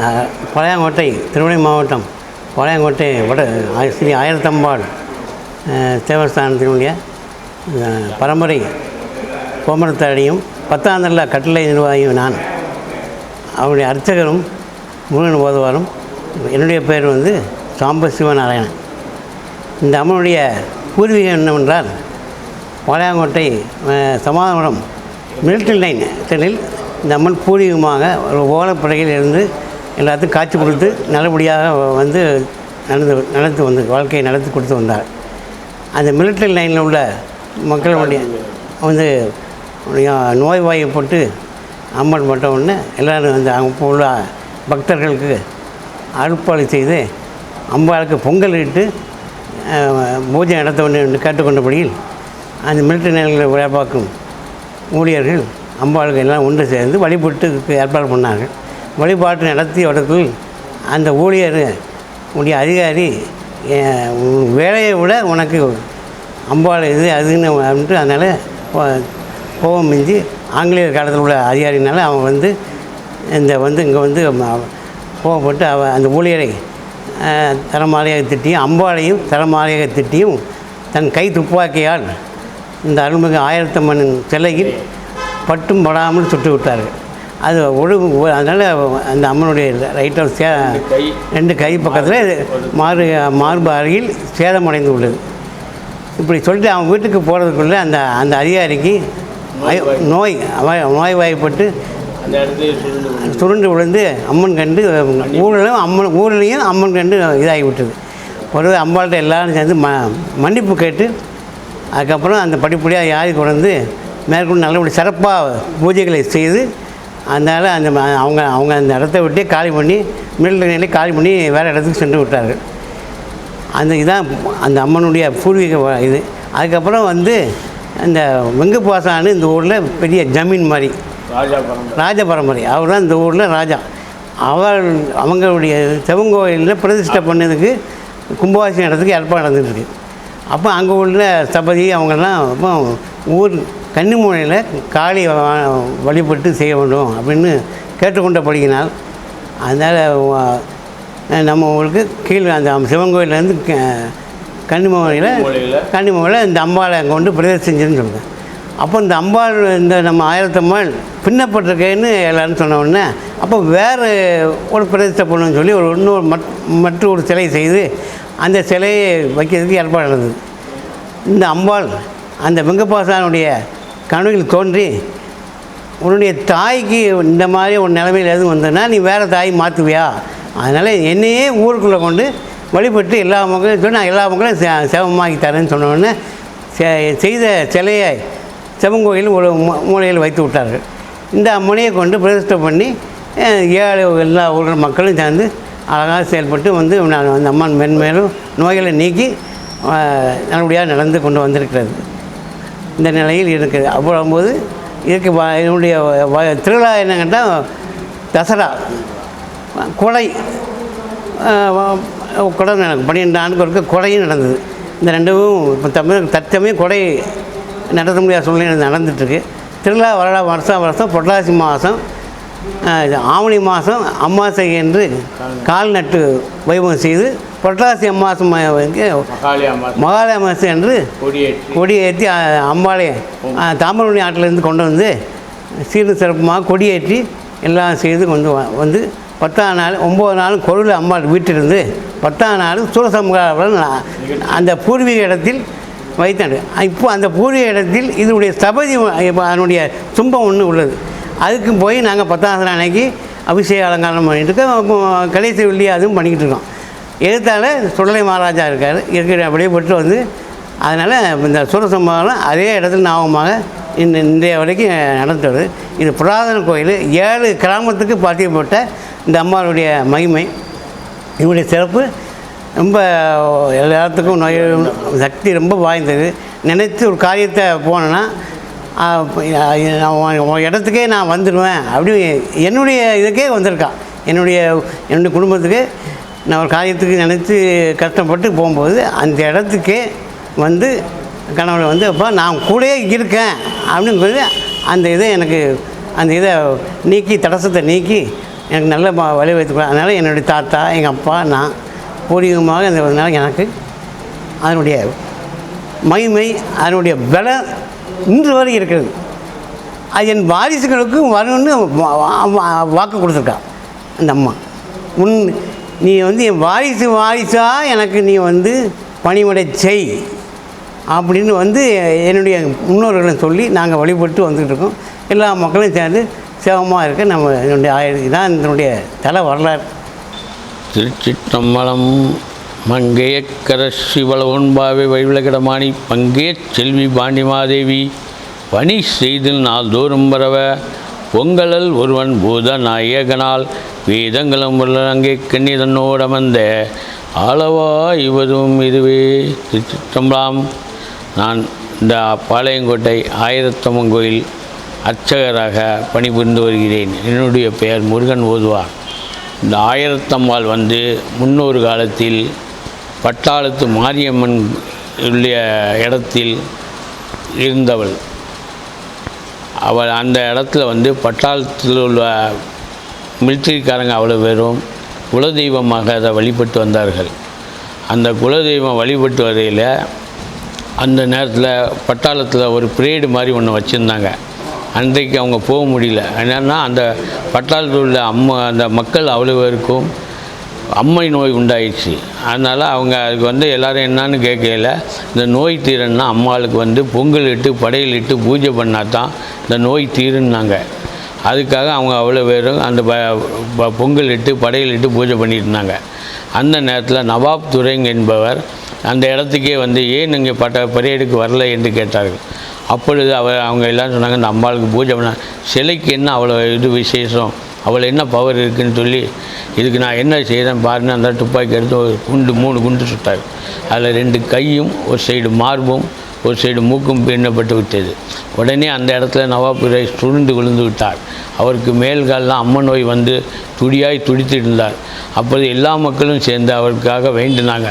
அஹ், பழையாங்கோட்டை திருவண்ணை மாவட்டம் பழையாங்கோட்டை வட ஸ்ரீ ஆயிரத்தம்பாள் தேவஸ்தானத்தினுடைய பரம்பரை பரம்பரை கோமரத்தாடியும் பத்தாந்தல்ல கட்டளை நிர்வாகியும் நான். அவருடைய அர்ச்சகரும் முருகன் போதுவாரும் என்னுடைய பெயர் வந்து சாம்ப சிவநாராயணன். இந்த அம்மனுடைய பூர்வீகம் என்னவென்றால் வாளையாங்கோட்டை சமாதானம் மிலிட்டரி லைன் திடலில் இந்த அம்மன் பூர்வீகமாக ஒரு ஓலப்படையில் இருந்து எல்லாத்துக்கும் காட்சி கொடுத்து நல்லபடியாக வந்து நடந்து நடத்து வந்து வாழ்க்கையை நடத்தி கொடுத்து வந்தார். அந்த மிலிட்டரி லைனில் உள்ள மக்களுடைய வந்து நோய்வாய்ப்பட்டு அம்மன் பட்ட உடனே எல்லோரும் வந்து அங்கே உள்ள பக்தர்களுக்கு அறுப்பாளி செய்து அம்பாளுக்கு பொங்கல் இட்டு பூஜை நடத்த வேண்டும் என்று கேட்டுக்கொண்டபடியில் அந்த மிலிட்டரி நிலையில் வேலை பார்க்கும் ஊழியர்கள் அம்பாளுக்கு எல்லாம் ஒன்று சேர்ந்து வழிபட்டு ஏற்பாடு பண்ணார்கள். வழிபாட்டு நடத்திய இடத்தில் அந்த ஊழியர் உடைய அதிகாரி உன் வேலையை விட உனக்கு அம்பாள் இது அதுன்னு அப்படின்ட்டு அதனால் கோ- கோபம் மிஞ்சி ஆங்கிலேயர் காலத்தில் உள்ள அதிகாரினால அவன் வந்து இந்த வந்து இங்கே வந்து கோபப்பட்டு கோவப்பட்டு அவன் அந்த ஊழியரை தரமாலையாக திட்டியும் அம்பாளையும் தரமாலையாக திட்டியும் தன் கை துப்பாக்கியால் இந்த அருள்மிகு ஆயிரத்தம்மனின் சிலையில் பட்டும் படாமல் சுட்டு விட்டார்கள் அது ஒழு அதனால் அந்த அம்மனுடைய ரைட்டர் சே ரெண்டு கை. பக்கத்தில் மாறு. மார்பு அருகில் சேதமடைந்து உள்ளது. இப்படி சொல்லிட்டு அவன் வீட்டுக்கு போகிறதுக்குள்ளே அந்த அந்த அதிகாரிக்கு நோய் அந்த இடத்துல சுருண்டு விழுந்து. அம்மன் கண்டு ஊரிலும் அம்மன் ஊர்லேயும் அம்மன் கண்டு இதாகி விட்டது ஒரு அம்பாள்கிட்ட எல்லாரும் சேர்ந்து ம மன்னிப்பு கேட்டு அதுக்கப்புறம் அந்த படிப்படியாக யாரி கொண்டு மேற்கொண்டு நல்லபடி சிறப்பாக பூஜைகளை செய்து அதனால் அந்த அவங்க அவங்க அந்த இடத்த விட்டே காலி பண்ணி மிலிட்டரி நிலையை காலி பண்ணி வேறு இடத்துக்கு சென்று விட்டார்கள் அந்த இதான் அந்த அம்மனுடைய பூர்வீக இது. அதுக்கப்புறம் வந்து இந்த வெங்கப்பாசான்னு இந்த ஊரில் பெரிய ஜமீன் மாதிரி. ராஜா பரம்பரை. ராஜ பரம்பரை. அவர் தான் இந்த ஊரில் ராஜா. அவர் அவங்களுடைய சிவங்கோயிலில் பிரதிஷ்டை பண்ணதுக்கு கும்பாபிஷேகம் இடத்துக்கு ஏற்பாடு நடந்துட்டுருக்கு அப்போ அங்கே உள்ள ஸ்தபதி அவங்கெல்லாம் அப்போ ஊர் கன்னிமூலையில் காளி வழிபட்டு செய்ய வேண்டும் அப்படின்னு கேட்டுக்கொண்டபடியினால் அதனால் நம்ம ஊருக்கு கீழே அந்த சிவன் கோயிலேருந்து கன்னிமூலையில் மூலையில் கன்னிமூலையில் இந்த அம்பாளை அங்கே கொண்டு பிரதேசம் செஞ்சுன்னு சொல்லுங்கள் அப்போ இந்த அம்பாள் இந்த நம்ம ஆயிரத்தம்மாள் பின்னப்பட்டிருக்கேன்னு எல்லாரும் சொன்ன உடனே அப்போ வேறு ஒரு பிரதிஷ்டை பண்ணணும்னு சொல்லி ஒரு இன்னொரு மட் மற்ற ஒரு சிலை செய்து அந்த சிலையை வைக்கிறதுக்கு ஏற்பாடு நடந்தது. இந்த அம்பாள் அந்த வெங்கப்பாசானுடைய கனவில் தோன்றி உன்னுடைய தாய்க்கு இந்த மாதிரி ஒரு நிலைமையில் எதுவும் வந்ததுன்னா நீ வேறு தாய் மாற்றுவியா அதனால் என்னையே ஊருக்குள்ளே கொண்டு வழிபட்டு எல்லா மக்களையும் சொல்லி நான் எல்லா மக்களையும் சே சேவமாக்கி தரேன்னு சொன்னோடனே செ- செய்த சிலையை சிவங்கோயில் ஒரு மூலையில் வைத்து விட்டார்கள். இந்த அம்மனையை கொண்டு பிரதிஷ்டை பண்ணி ஏழை எல்லா ஊர்கள் மக்களும் சேர்ந்து அழகாக செயல்பட்டு வந்து நான் அந்த அம்மன் மென்மேலும் நோய்களை நீக்கி நல்லபடியாக நடந்து கொண்டு வந்திருக்கிறது. இந்த நிலையில் இருக்குது அவ்வளோம்போது இதுக்கு வ- என்னுடைய திருவிழா என்ன கேட்டால் தசரா கொடை கொடை நடக்கும் பன்னிரெண்டு ஆண்டுக்கு ஒருக்க கொடையும் நடந்தது. இந்த ரெண்டும் இப்போ தமிழ் தற்சமயம் கொடை நடத்த முடியாத சூழ்நிலை நடந்துட்டுருக்கு. திருவிழா வரலா வருஷம் வருஷம் புரட்டாசி மாதம் ஆவணி மாதம் அம்மாசை என்று கால் நட்டு வைபவம் செய்து புரட்டாசி அமாவாசை மகாலி அம்மா மகாலய அமாவாசை என்று கொடியேற்றி. அம்பாளை அஹ், தாமிரபரணி ஆற்றிலேருந்து கொண்டு வந்து சீரும் சிறப்புமாக கொடியேற்றி எல்லாம் செய்து கொண்டு வந்து பத்தாம் நாள் ஒம்பது நாள் கொருள் அம்பாள் வீட்டிலிருந்து பத்தாம் நாள் சூரசம்ஹாரம் அந்த பூர்வீக இடத்தில் வைத்தாண்டு. இப்போ அந்த பூர்வீக இடத்தில் இதனுடைய இப்போ அதனுடைய துன்பம் ஒன்று உள்ளது. அதுக்கு போய் நாங்கள் பத்தாம் அன்னைக்கு அபிஷேக அலங்காரம் பண்ணிட்டு இருக்கோம். கடைசி வெள்ளி அதுவும் பண்ணிக்கிட்டு இருக்கோம். எழுத்தால சுடலை மகாராஜா இருக்கார். இருக்கிற அப்படியே பட்டு வந்து அதனால் இந்த சூரசம்பாவம் அதே இடத்துல ஞாபகமாக இந்த இன்றைய வரைக்கும் நடந்தது. இது புராதன கோயில். ஏழு கிராமத்துக்கு பாத்தியப்பட்ட இந்த அம்மாவுடைய மகிமை இவருடைய சிறப்பு. ரொம்ப எல்லாத்துக்கும் நோய் சக்தி ரொம்ப வாய்ந்தது. நினைத்து ஒரு காரியத்தை போனேன்னா உன் இடத்துக்கே நான் வந்துடுவேன் அப்படி என்னுடைய இதுக்கே வந்திருக்கான். என்னுடைய என்னுடைய குடும்பத்துக்கு நான் ஒரு காரியத்துக்கு நினச்சி கஷ்டப்பட்டு போகும்போது அந்த இடத்துக்கே வந்து கணவன் வந்து அப்போ நான் கூடயே இருக்கேன் அப்படின்னு சொல்லி அந்த இதை எனக்கு அந்த இதை நீக்கி தடசத்தை நீக்கி எனக்கு நல்ல வழி வைத்து அதனால் என்னுடைய தாத்தா எங்கள் அப்பா நான் பூர்வீகமாக இருந்ததுனால எனக்கு அதனுடைய மகிமை அதனுடைய பலம் இன்று வரை இருக்கிறது. அது என் வாரிசுகளுக்கும் வரணும்னு வாக்கு கொடுத்துருக்கா. அந்த அம்மா. உன் நீ வந்து என் வாரிசு வாரிசாக எனக்கு நீ வந்து பணிவிடை செய் அப்படின்னு வந்து என்னுடைய முன்னோர்களை சொல்லி நாங்கள் வழிபட்டு வந்துட்டு இருக்கோம். எல்லா மக்களும் சேர்ந்து சேவமாக இருக்க நம்ம என்னுடைய ஆயுத இதான் இதனுடைய தலை வரலாறு. திருச்சிற்றம்பலம் மங்கையக்கரசி வளவன்பாவை வழிவிலகிடமானி பங்கேற் செல்வி பாண்டிமாதேவி பணி செய்து நாள்தோறும் பரவ பொங்கலல் ஒருவன் பூத நாயகனால் வேதங்களும் அங்கே கண்ணிதன்னோடமந்த அளவா இவதும் இதுவே. திருச்சிற்றம்பலம். நான் இந்த பாளையங்கோட்டை ஆயிரத்தம்மன் கோயில் அர்ச்சகராக பணிபுரிந்து வருகிறேன். என்னுடைய பெயர் முருகன் ஓதுவார். இந்த ஆயிரத்தம்மாள் வந்து முன்னொரு காலத்தில் பட்டாளத்து மாரியம்மன் உள்ள இடத்தில் இருந்தவள். அவள் அந்த இடத்துல வந்து பட்டாளத்தில் உள்ள மிலிட்ரிக்காரங்க அவ்வளோ பேரும் குலதெய்வமாக அதை வழிபட்டு வந்தார்கள். அந்த குலதெய்வம் வழிபட்டு வரையில் அந்த நேரத்தில் பட்டாளத்தில் ஒரு பிரேடு மாதிரி ஒன்று வச்சுருந்தாங்க. அன்றைக்கு அவங்க போக முடியல. என்னென்னா அந்த பட்டாளத்தில் உள்ள அம்மா அந்த மக்கள் அவ்வளோ பேருக்கும் அம்மை நோய் உண்டாயிடுச்சு. அதனால் அவங்க அதுக்கு வந்து எல்லாரும் என்னான்னு கேட்கல. இந்த நோய் தீரன்னா அம்மாளுக்கு வந்து பொங்கல் இட்டு படையல் இட்டு பூஜை பண்ணால் தான் இந்த நோய் தீருன்னாங்க. அதுக்காக அவங்க அவ்வளோ பேரும் அந்த ப ப- பொங்கல் இட்டு படையல் இட்டு பூஜை பண்ணியிருந்தாங்க இருந்தாங்க அந்த நேரத்தில் நவாப் துரைங் என்பவர் அந்த இடத்துக்கே வந்து ஏன் இங்கே பட்ட பரேடுக்கு வரல? என்று கேட்டார்கள். அப்பொழுது அவர் அவங்க எல்லாம் சொன்னாங்க இந்த அம்பாளுக்கு பூஜை பண்ண சிலைக்கு என்ன அவ்வளோ இது விசேஷம்? அவள் என்ன பவர் இருக்குதுன்னு சொல்லி இதுக்கு நான் என்ன செய்கிறேன் பாருன்னு அந்த துப்பாக்கி எடுத்து ஒரு குண்டு மூணு குண்டு சுட்டார் அதில் ரெண்டு கையும் ஒரு சைடு மார்பும் ஒரு சைடு மூக்கும் பின்னப்பட்டு விட்டது. உடனே அந்த இடத்துல நவாபுரை சுருண்டு விழுந்து விட்டார் அவருக்கு மேல்கால்லாம் அம்ம நோய் வந்து துடியாய் துடித்து இருந்தார் அப்பொழுது எல்லா மக்களும் சேர்ந்து அவருக்காக வேண்டினாங்க.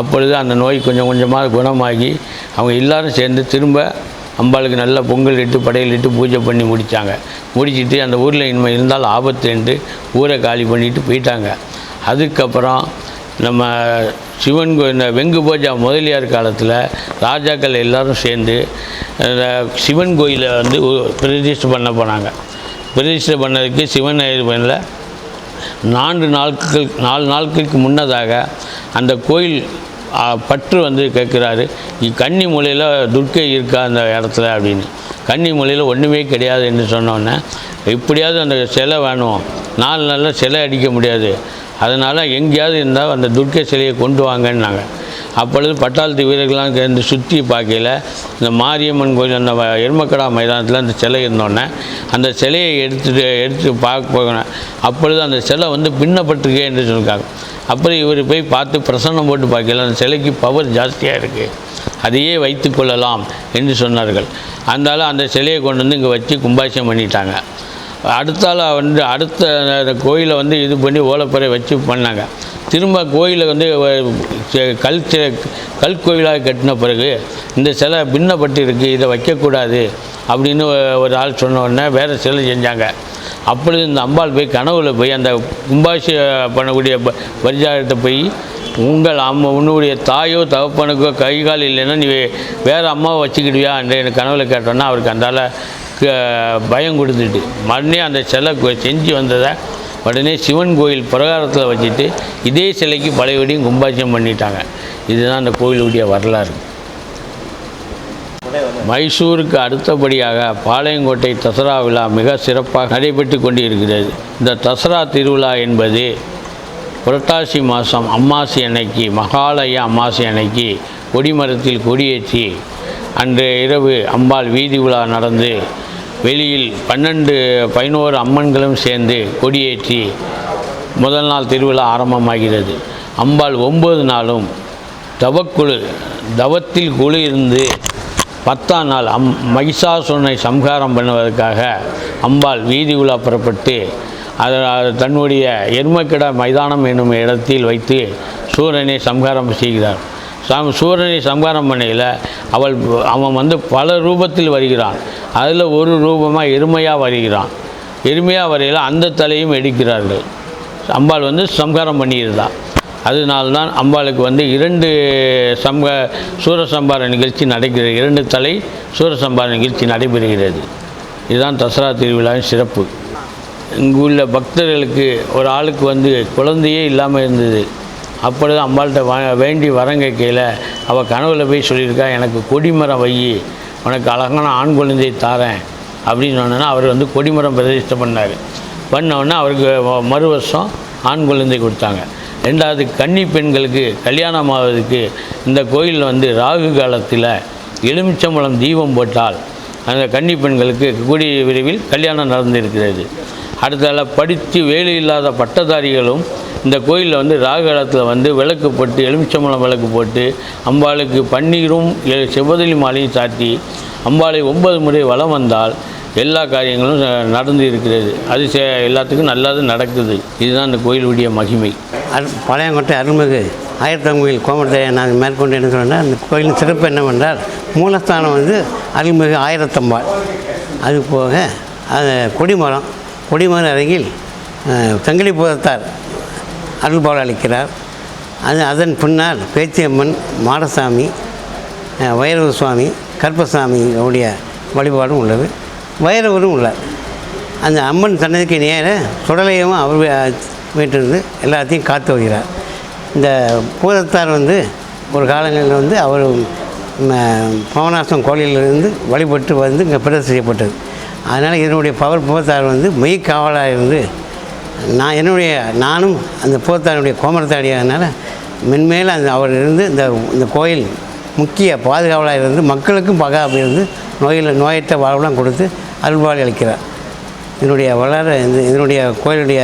அப்பொழுது அந்த நோய் கொஞ்சம் கொஞ்சமாக குணமாகி அவங்க எல்லாரும் சேர்ந்து திரும்ப அம்பாளுக்கு நல்ல பொங்கல் இட்டு படையல் இட்டு பூஜை பண்ணி முடித்தாங்க முடிச்சிட்டு அந்த ஊரில் இனிமேல் இருந்தால் ஆபத்து என்று ஊரை காலி பண்ணிட்டு போயிட்டாங்க. அதுக்கப்புறம் நம்ம சிவன் கோ இந்த வெங்கு பூஜா முதலியார் காலத்தில் ராஜாக்கள் எல்லோரும் சேர்ந்து சிவன் கோயிலை வந்து பிரதிஷ்டை பண்ண போனாங்க. பிரதிஷ்டை பண்ணதுக்கு சிவன் இது பண்ணல நான்கு நாட்கள் நாலு நாட்களுக்கு முன்னதாக அந்த கோயில் பற்று வந்து கேட்குறாரு. கன்னி மூலையில் துர்க்கை இருக்கா அந்த இடத்துல? அப்படின்னு. கன்னி மூலையில் ஒன்றுமே கிடையாது என்று சொன்னோன்னே எப்படியாவது அந்த சிலை வேணும். நாலு நாளில் சிலை அடிக்க முடியாது. அதனால் எங்கேயாவது இருந்தால் அந்த துர்க்கை சிலையை கொண்டு வாங்கன்னாங்க. அப்பொழுது பட்டாளத்து வீரர்கள்லாம் சேர்ந்து சுற்றி பார்க்கையில் இந்த மாரியம்மன் கோயில் அந்த எருமக்கடா மைதானத்தில் அந்த சிலை இருந்தோடனே அந்த சிலையை எடுத்துட்டு எடுத்து பார்க்க போகணும் அப்பொழுது அந்த சிலை வந்து பின்னப்பட்டிருக்கே என்று சொல்லியிருக்காங்க. அப்புறம் இவர் போய் பார்த்து பிரசன்னம் போட்டு பார்க்கலாம் அந்த சிலைக்கு பவர் ஜாஸ்தியாக இருக்குது அதையே வைத்து கொள்ளலாம் என்று சொன்னார்கள். அந்தாலும் அந்த சிலையை கொண்டு வந்து இங்கே வச்சு கும்பாசியம் பண்ணிட்டாங்க. அடுத்தால வந்து அடுத்த கோயிலை வந்து இது பண்ணி ஓலப்பறை வச்சு பண்ணாங்க. திரும்ப கோயிலை வந்து கல் கல் கோயிலாக கட்டின பிறகு இந்த சிலை பின்னப்பட்டு இருக்குது இதை வைக்கக்கூடாது அப்படின்னு ஒரு ஆள் சொன்ன உடனே வேறு சிலை செஞ்சாங்க. அப்பொழுது இந்த அம்பாள் போய் கனவுல போய் அந்த கும்பாசி பண்ணக்கூடிய ப- பரிஜாரத்தை போய் உங்கள் அம்மா உன்னுடைய தாயோ தகப்பனுக்கோ கை கால் இல்லைன்னா நீ வேறு அம்மாவை வச்சுக்கிடுவியா? என்று எனக்கு கனவுல கேட்டோன்னா அவருக்கு அந்தால க- பயம் கொடுத்துட்டு மறுபடியும் அந்த சிலை செஞ்சு வந்ததை உடனே சிவன் கோயில் பிரகாரத்தில் வச்சுட்டு இதே சிலைக்கு பழையபடியும் கும்பாசியம் பண்ணிட்டாங்க. இதுதான் அந்த கோயிலுடைய வரலாறு. மைசூருக்கு அடுத்தபடியாக பாளையங்கோட்டை தசரா விழா மிக சிறப்பாக நடைபெற்று கொண்டு இருக்கிறது இந்த தசரா திருவிழா என்பது புரட்டாசி மாதம் அம்மாசி அன்னைக்கு மகாலய அம்மாசி அன்னைக்கு கொடிமரத்தில் கொடியேற்றி அன்று இரவு அம்பாள் வீதி உலா நடந்து வெளியில் பன்னெண்டு பதினோரு அம்மன்களும் சேர்ந்து கொடியேற்றி முதல் நாள் திருவிழா ஆரம்பமாகிறது. அம்பாள் ஒம்பது நாளும் தவக்குழு தவத்தில் குழு இருந்து பத்தாம் நாள் அம் மகிஷாசுரனை சம்ஹாரம் பண்ணுவதற்காக அம்பாள் வீதி உலா புறப்பட்டு அது தன்னுடைய எருமக்கிட மைதானம் என்னும் இடத்தில் வைத்து சூரனை சம்ஹாரம் செய்கிறார் சம் சூரனை சம்ஹாரம் பண்ணையில் அவள் அவன் வந்து பல ரூபத்தில் வருகிறான். அதில் ஒரு ரூபமாக எருமையாக வருகிறான். எருமையாக வரையில் அந்த தலையும் எடுக்கிறார்கள். அம்பாள் வந்து சம்ஹாரம் பண்ணியிருந்தான் அதனால்தான் அம்பாளுக்கு வந்து இரண்டு சம்ப சூரசம்பார நிகழ்ச்சி நடக்கிறது இரண்டு தலை சூரசம்பார நிகழ்ச்சி நடைபெறுகிறது. இதுதான் தசரா திருவிழாவின் சிறப்பு. இங்கு உள்ள பக்தர்களுக்கு ஒரு ஆளுக்கு வந்து குழந்தையே இல்லாமல் இருந்தது. அப்பொழுது அம்பாள்கிட்ட வ வேண்டி வரங்க கேட்கையில் அவள் கனவுல போய் சொல்லியிருக்கா எனக்கு கொடிமரம் வை உனக்கு அழகான ஆண் குழந்தையை தாரேன். அப்படின்னு சொன்னோன்னா அவர் வந்து கொடிமரம் பிரதிஷ்டை பண்ணார். பண்ண உடனே அவருக்கு மறு வருஷம் ஆண் குழந்தை கொடுத்தாங்க. ரெண்டாவது கன்னி பெண்களுக்கு கல்யாணம் ஆவதுக்கு இந்த கோயிலில் வந்து ராகு காலத்தில் எலுமிச்சம்பழம் தீபம் போட்டால் அந்த கன்னி பெண்களுக்கு கூடிய விரைவில் கல்யாணம் நடந்திருக்கிறது. அடுத்தால படித்து வேலை இல்லாத பட்டதாரிகளும் இந்த கோயிலில் வந்து ராகு காலத்தில் வந்து விளக்கு போட்டு எலுமிச்சம்பழம் விளக்கு போட்டு அம்பாளுக்கு பன்னீரும் எ- செவ்வதலி மாலையும் சாத்தி அம்பாளை ஒன்பது முறை வலம் வந்தால் எல்லா காரியங்களும் நடந்து இருக்கிறது. அது எல்லாத்துக்கும் நல்லது நடக்குது. இதுதான் இந்த கோயிலுடைய மகிமை. அரு பழையங்கோட்டை அருள்மிகு ஆயிரத்தம் கோயில் நான் மேற்கொண்டு என்ன சொன்னேன் அந்த கோயிலின் சிறப்பு என்னவென்றால் மூலஸ்தானம் வந்து அருள்மிகு ஆயிரத்தம்பாள். அது போக அது கொடிமரம் கொடிமரம் அருகில் அஹ், சங்கிலி புதத்தார் அருள்பால் அளிக்கிறார். அது அதன் பின்னால் பேச்சியம்மன் மாடசாமி வைரவ சுவாமி கற்பசாமி உடைய வழிபாடும் உள்ளது. வைரவரும் உள்ளார். அந்த அம்மன் சன்னதிக்கு நேர சுடலையும் அவர் வீ- வீட்டிலிருந்து எல்லாத்தையும் காத்து வருகிறார் இந்த பூதத்தார் வந்து ஒரு காலங்களில் வந்து அவர் பவனாசம் கோயிலிலிருந்து வழிபட்டு வந்து இங்கே பிரதம் செய்யப்பட்டது. அதனால் இதனுடைய பவர் பூதத்தார் வந்து மெய் காவலாக இருந்து நான் என்னுடைய நானும் அந்த பூதத்தாருடைய கோமரத்தாடியாதனால மென்மேலும் அந்த அவர் இருந்து இந்த இந்த கோயில் முக்கிய பாதுகாவலாக இருந்து மக்களுக்கும் பாதுகாப்பு இருந்து நோயில் நோயற்ற வாழ்வுலாம் கொடுத்து அருள்வாளி அளிக்கிறார். இதனுடைய வளர இதனுடைய கோயிலுடைய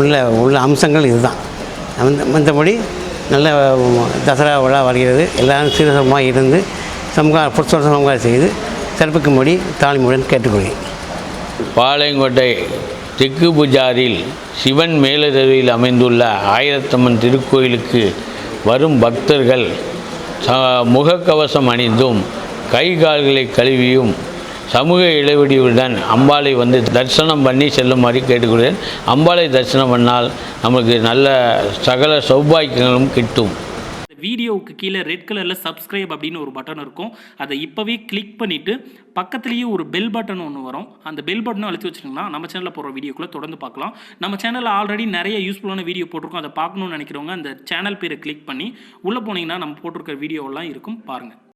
உள்ள உள்ள அம்சங்கள் இதுதான். மற்றபடி நல்ல தசரா விழா வருகிறது. எல்லாரும் சீரசமாக இருந்து சமகார புத்தக சமகாரம் செய்து சிறப்புக்கும்படி தாழ்மையுடன் கேட்டுக்கொள்கிறேன். பாளையங்கோட்டை தெற்கு புஜாரில் சிவன் மேலருவில் அமைந்துள்ள ஆயிரத்தம்மன் திருக்கோயிலுக்கு வரும் பக்தர்கள் முகக்கவசம் அணிந்தும் கை கால்களை கழுவியும் சமூக இடைவெளியுடன் அம்பாளை வந்து தரிசனம் பண்ணி செல்லுமாறு கேட்டுக்கொள்கிறேன். அம்பாளை தரிசனம் பண்ணால் நமக்கு நல்ல சகல சௌபாக்கியங்களும் கிட்டும். வீடியோவுக்கு கீழே ரெட் கலரில் சப்ஸ்கிரைப் அப்படின்னு ஒரு பட்டன் இருக்கும். அதை இப்போவே கிளிக் பண்ணிவிட்டு பக்கத்துலேயே ஒரு பெல் பட்டன் ஒன்று வரும். அந்த பெல் பட்டனை அழுத்தி வச்சிட்டிங்கன்னா நம்ம சேனலில் போகிற வீடியோக்குள்ளே தொடர்ந்து பார்க்கலாம். நம்ம சேனலில் ஆல்ரெடி நிறைய யூஸ்ஃபுல்லான வீடியோ போட்டிருக்கோம். அதை பார்க்கணும்னு நினைக்கிறவங்க அந்த சேனல் பேரை கிளிக் பண்ணி உள்ளே போனீங்கன்னா நம்ம போட்டிருக்கிற வீடியோவெல்லாம் இருக்கும். பாருங்கள்